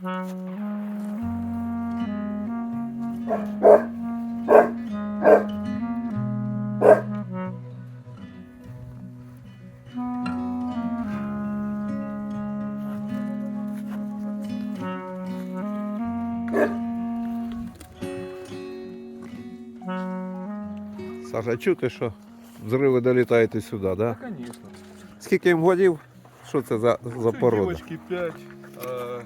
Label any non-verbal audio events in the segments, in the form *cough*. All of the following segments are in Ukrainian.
Саша, чути, що взриви долітають і сюди, да? Конечно. Скільки їм годів? Що це за, за порода? Девочки 5. Э,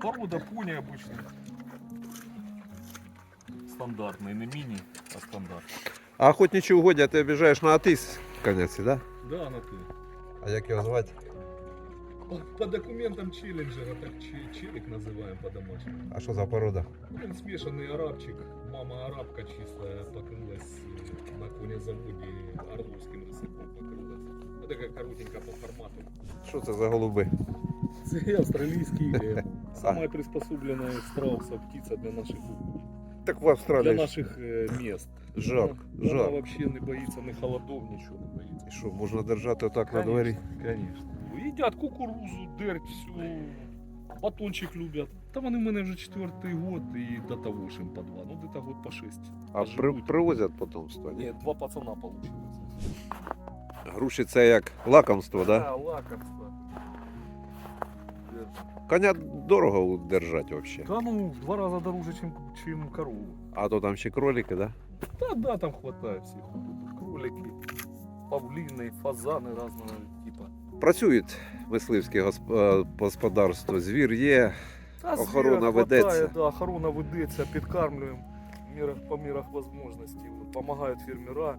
порода пони обычная. Стандартный, не мини, а стандарт. А охотничі угодя ти обіжаєш на атис в конеці, да? Да, на ты. А як його звати? По документам челленджера, так че- челик называем по-домашнему. А що за порода? Он смешанный арабчик. Мама арабка чистая покрылась э, на конезаводе ордовским рысаком покрылась. Вот такая коротенькая по формату. Що це за голуби? Це австралийский лев. *laughs* Самая приспособленная страуса птица для наших Так в для Австралії. ж- наших э, мест. Жарко, Вона жарко. вообще не боїться ні холодов, нічого не боїться. І що, можна держати отак на дворі? Конечно. Їдять кукурузу, дерть, всю. Батончик люблять. Та вони в мене вже четвертий год і до того ж їм по два. Ну, де-то год по шесть. А при, привозять потомство? Ні? Ні, два пацана получилось. Груші це як лакомство, да? Да, лакомство. Коня дорого держати взагалі. Та ну, в два рази дороже, чим, чим корову. А то там ще кролики, да? Та да, там хватає всіх. Кролики, павліни, фазани різного типу. Працюють мисливські госп- е, господарства, звір є. Та Охорона звіра ведеться. хватає, Да, охорона ведеться, підкармлюємо в мірах, по мірах можливостей. Помагають фермера,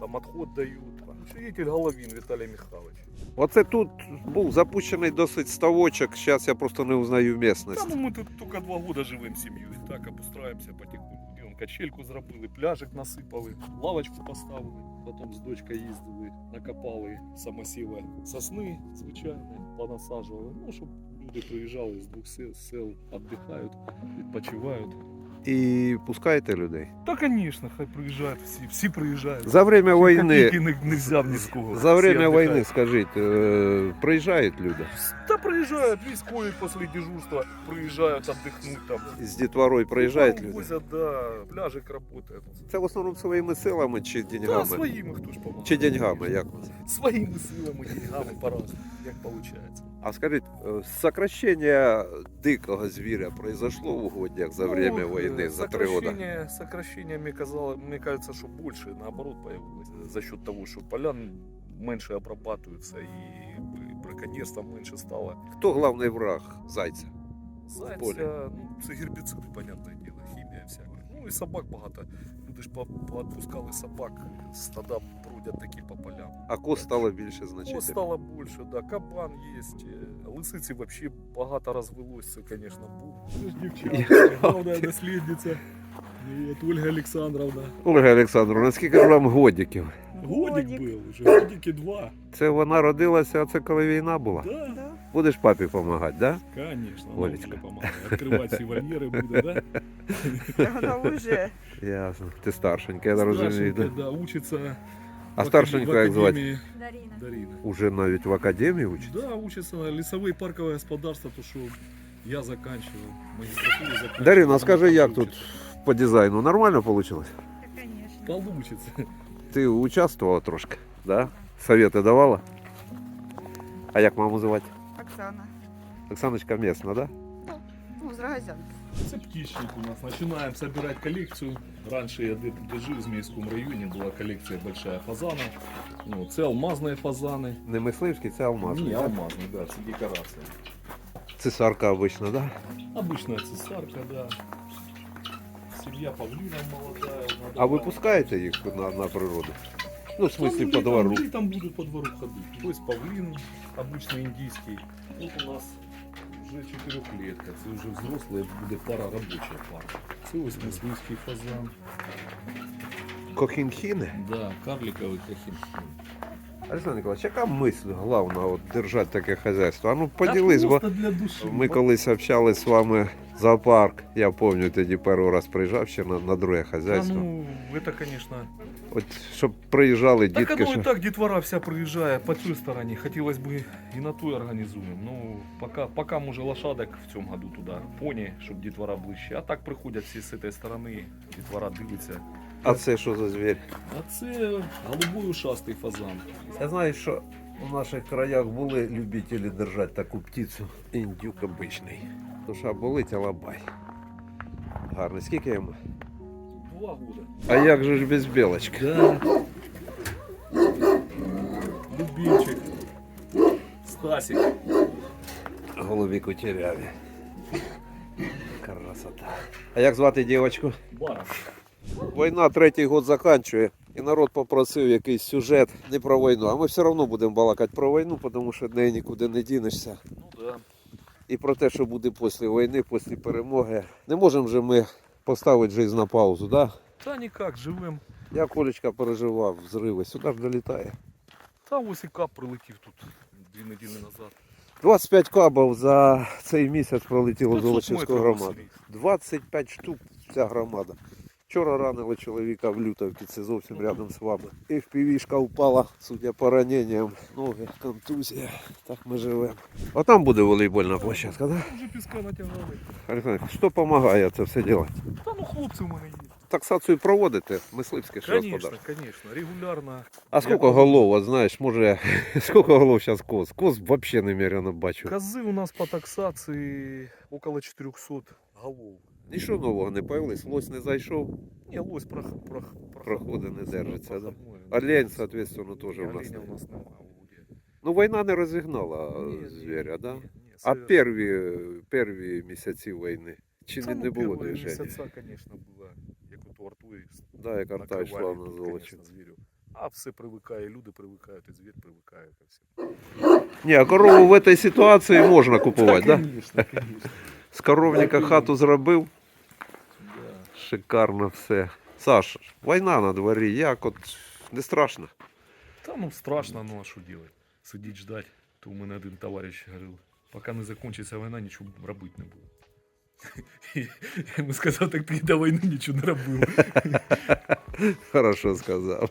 там відход дають. Учредитель Головін Віталій Михайлович. Оце тут був запущений досить ставочок, зараз я просто не узнаю Та місцевість. ну ми тут тільки два роки живемо сім'єю. Так обустраємося потихоньку. І он качельку зробили, пляжик насипали, лавочку поставили. Потім з дочкою їздили, накопали самосіли сосни, звичайно, понасаджували. Ну, щоб люди приїжджали з двох сел, сел віддихають, відпочивають. І пускаєте людей. Та, звісно, хай приїжджають всі, всі приїжджають. За время війни, Копійки не, не взяв ні з кого. за Всі время віддихають. війни, скажіть, е, приїжджають люди Та приїжджають військові після дежурства, приїжджають віддихнути там. з дітворою приїжджають люди. возять, да, пляжик працює. Це в основному своїми силами чи Да, деньгами? своїми хто ж помагає. Чи деньгами, як? Своїми силами, деньгами по-разному, як виходить. А скажіть, е, сокращення дикого звіря произошло в угодях за время Ну, війни, за три роки? сокращение- Сокращение, мне, казалось, мне кажется, что больше, наоборот, появилось. За счет того, что полян меньше обрабатываются и браконьерства меньше стало. Хто головний враг зайця? Зайця, ну, це гербіциди, понятне діло, хімія всяка. Ну і собак багато. Люди ж по- поотпускали собак, стада бродять такі по полям. А коз стало більше Коз значити. стало більше, да, кабан є, е, лисиці взагалі багато розвелось, це, звісно, був. Це ж дівчата, главна наслідниця. Привіт, Ольга Олександровна. Ольга Олександровна, скільки ж вам годиків? Годик був уже, годики два. Це вона родилася, а це коли війна була. Да, Да. Будеш папі допомагати, да? конечно, Олечка. Олечка помогает. Открывать все вольеры буде, да? Вона вже Ясно. Ти старшенька, я розумію. Старшенька, Да? да, учиться. А в старшеньку академії- як в звати? академії Даріна. Дарина. Уже навіть в академії учиться? Да, учится на лесовые парковое господарство, то, что я заканчивал, магистратуру заканчивал. Дарина, а скажи, Она як там тут по дизайну? Нормально вийшло? Та, звісно. Получится. Ти участвувала трошки, да? Совети давала? А як маму звати? Оксана. Оксаночка місна, да? Ну, з Рогозянки. Это птичник у нас. Начинаем собирать коллекцию. Раньше я где- где жил в Змейском районе, была коллекция большая фазана. Ну, це алмазные фазаны. Не мисливський, це алмазний. Не, да? алмазные, да, це декорация. Цесарка обычно, да? Обычная цесарка, да. Семья павлина молодая. А ви пускаєте їх на, на природу? Ну, в смысле, Там по летом- двору. Летом будут по двору ходить. То есть павлин, обычный индийский. Вот у нас вже чотирьохлетка. Це вже взрослий, буде пара робоча пара. Це ось мисливський фазан. Кохінхіни? Да, карликовий кахін. Александр Николаевич, яка мисль головна от, держати таке хазяйство? А ну поділись, бо для душі. ми колись общались з вами Зоопарк, я пам'ятаю, тоді перший раз приїжджав ще на, на друге Да, хазяйство. ну, это, конечно. От щоб приїжджали Так дітки. оно Що... и так детвора вся приезжая по той стороне. Хотелось бы и на той организуем. Ну, пока, пока може лошадок в цьому году туда, пони, щоб детвора ближче. А так приходять всі з цієї сторони, детвора дивляться. А це що за звір? А це голубой ушастий фазан. Я знаю, що у наших краях були любителі держати таку птицю. Індюк обичний. Душа болить, а лабай. Гарний. Скільки йому? Два года. А як же ж без білочки? Да. Любимчик. Стасик. Голубі кучеряві. Красота. А як звати дівчинку? Бара. Війна третій год закінчує. І народ попросив якийсь сюжет не про війну. А ми все одно будемо балакати про війну, тому що неї нікуди не дінешся. Ну да. І про те, що буде після війни, після перемоги. Не можемо же ми поставити жизнь на паузу, да? Та ніяк, живим. Я Колечка переживав взриви, сюди ж долітає. Та ось і кап прилетів тут дві неділі назад. 25 кабів за цей місяць пролетіло з 500 Золочівської громади. 25 штук ця громада. Вчора ранили чоловіка в Лютовці, це зовсім рядом з вами. І впівішка впала, судя по раненням. Ноги, контузія. Так ми живемо. А там буде волейбольна площадка, так? Вже піска натягали. Олександр, що допомагає це все робити? Та ну хлопці в мене є. Таксацію проводите, мисливське Конечно, господарство. конечно, регулярно. А скільки голов, от знаєш, може, *laughs* скільки голов зараз коз? Коз взагалі немерено бачу. Кози у нас по таксації около 400 голов. Нічого нового не появилось, лось не зайшов, Не, лось прох, прох, Проходи не держиться, да? Олень, соответственно, теж у нас. Немає. Ну, війна не розігнала Ні, звіря, ні, да? ні, ні, А перві, перві місяці війни. Чи не, не було движення? місяця, конечно, було, як у Артуї Да, як арта йшла на золочі. А все привикає, люди привикають, і звір привикає ко всім. Ні, а корову в цій ситуації можна купувати, да? Конечно, конечно. З коровника хату зробив. Шикарно все. Саш, війна на дворі, як от не страшно? Та ну страшно, ну а що делать? Сидіть ждать. То у мене один товариш говорив, поки не закінчиться війна, нічого робити не буде. *laughs* Я йому сказав, так ти до війни нічого не робив. *laughs* Хорошо сказав.